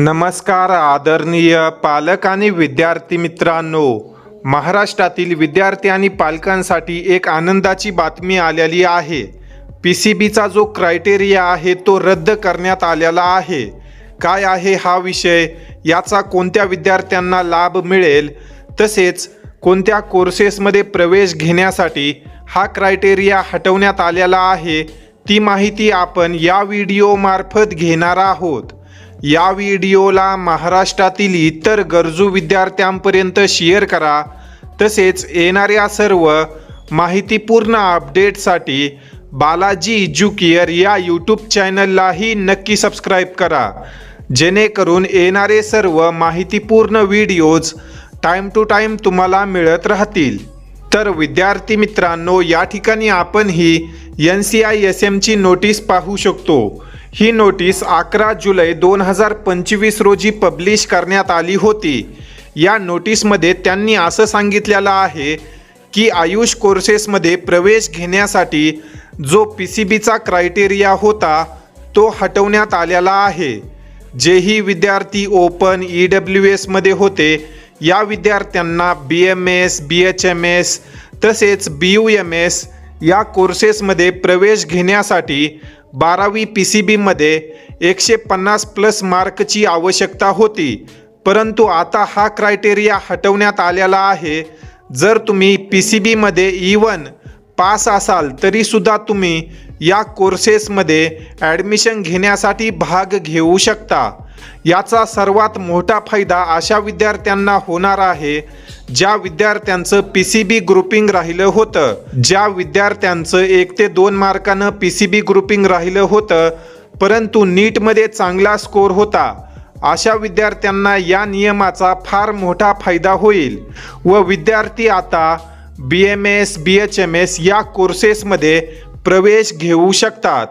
नमस्कार आदरणीय पालक आणि विद्यार्थी मित्रांनो. महाराष्ट्रातील विद्यार्थी आणि पालकांसाठी एक आनंदाची बातमी आलेली आहे. पी सी बीचा जो क्रायटेरिया आहे तो रद्द करण्यात आलेला आहे. काय आहे हा विषय? याचा कोणत्या विद्यार्थ्यांना लाभ मिळेल? तसेच कोणत्या कोर्सेसमध्ये प्रवेश घेण्यासाठी हा क्रायटेरिया हटवण्यात आलेला आहे? ती माहिती आपण या व्हिडिओमार्फत घेणार आहोत. या व्हिडिओला महाराष्ट्रातील इतर गरजू विद्यार्थ्यांपर्यंत शेअर करा. तसेच येणाऱ्या सर्व माहितीपूर्ण अपडेटसाठी बालाजी एज्युकेअर या यूट्यूब चॅनललाही नक्की सबस्क्राईब करा. जेणेकरून येणारे सर्व माहितीपूर्ण व्हिडिओज टाईम टू टाईम तुम्हाला मिळत राहतील. तर विद्यार्थी मित्रांनो या ठिकाणी आपण ही एन सी आय एस एमची नोटीस पाहू शकतो. ही नोटीस अकरा जुलै दोन हजार पंचवीस रोजी पब्लिश करण्यात आली होती. या नोटीसमध्ये त्यांनी असं सांगितलेलं आहे की आयुष कोर्सेसमध्ये प्रवेश घेण्यासाठी जो पी सी बीचा क्रायटेरिया होता तो हटवण्यात आलेला आहे. जेही विद्यार्थी ओपन ई डब्ल्यू एसमध्ये होते या विद्यार्थ्यांना B M S B H M S तसेच बी यू एम एस या कोर्सेसमध्ये प्रवेश घेण्यासाठी बारावी पी सी बीमध्ये एकशे पन्नास प्लस मार्कची आवश्यकता होती. परंतु आता हा क्रायटेरिया हटवण्यात आलेला आहे. जर तुम्ही पी सी बीमध्ये इवन पास असाल तरीसुद्धा तुम्ही या कोर्सेसमध्ये ॲडमिशन घेण्यासाठी भाग घेऊ शकता. याचा सर्वात मोठा फायदा अशा विद्यार्थ्यांना होणार आहे ज्या विद्यार्थ्यांचं पी सी बी ग्रुपिंग राहिलं होतं. ज्या विद्यार्थ्यांचं एक ते दोन मार्कानं पी सी बी ग्रुपिंग राहिलं होतं परंतु नीटमध्ये चांगला स्कोर होता. अशा विद्यार्थ्यांना या नियमाचा फार मोठा फायदा होईल. व विद्यार्थी आता B M S B H M S या कोर्सेसमध्ये प्रवेश घेऊ शकतात.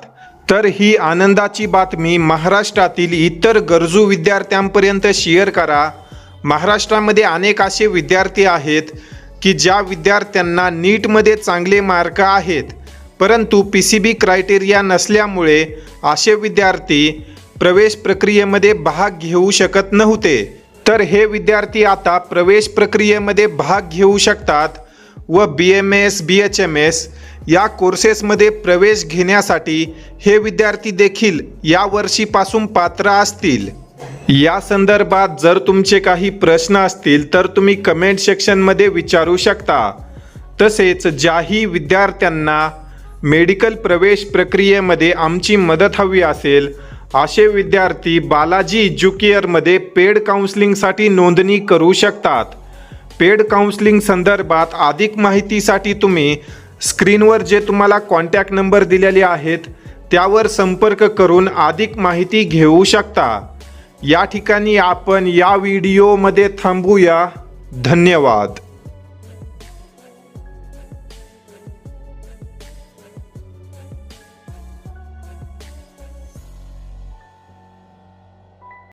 तर ही आनंदाची बातमी महाराष्ट्रातील इतर गरजू विद्यार्थ्यांपर्यंत शेअर करा. महाराष्ट्रामध्ये अनेक असे विद्यार्थी आहेत की ज्या विद्यार्थ्यांना नीटमध्ये चांगले मार्क आहेत. परंतु पी सी बी क्रायटेरिया नसल्यामुळे असे विद्यार्थी प्रवेश प्रक्रियेमध्ये भाग घेऊ शकत नव्हते. तर हे विद्यार्थी आता प्रवेश प्रक्रियेमध्ये भाग घेऊ शकतात व B M S B H M S या कोर्सेसमध्ये प्रवेश घेण्यासाठी हे विद्यार्थी देखील या वर्षीपासून पात्र असतील. या संदर्भात जर तुमचे काही प्रश्न असतील तर तुम्ही कमेंट सेक्शनमध्ये विचारू शकता. तसेच ज्याही विद्यार्थ्यांना मेडिकल प्रवेश प्रक्रियेमध्ये आमची मदत हवी असेल असे विद्यार्थी बालाजी एज्युकेअरमध्ये पेड काउन्सिलिंगसाठी नोंदणी करू शकतात. पेड काउन्सिलिंग संदर्भात अधिक माहितीसाठी तुम्ही स्क्रीनवर जे तुम्हाला कॉन्टॅक्ट नंबर दिलेले आहेत त्यावर संपर्क करून अधिक माहिती घेऊ शकता. या ठिकाणी आपण या व्हिडिओमध्ये थांबूया. धन्यवाद.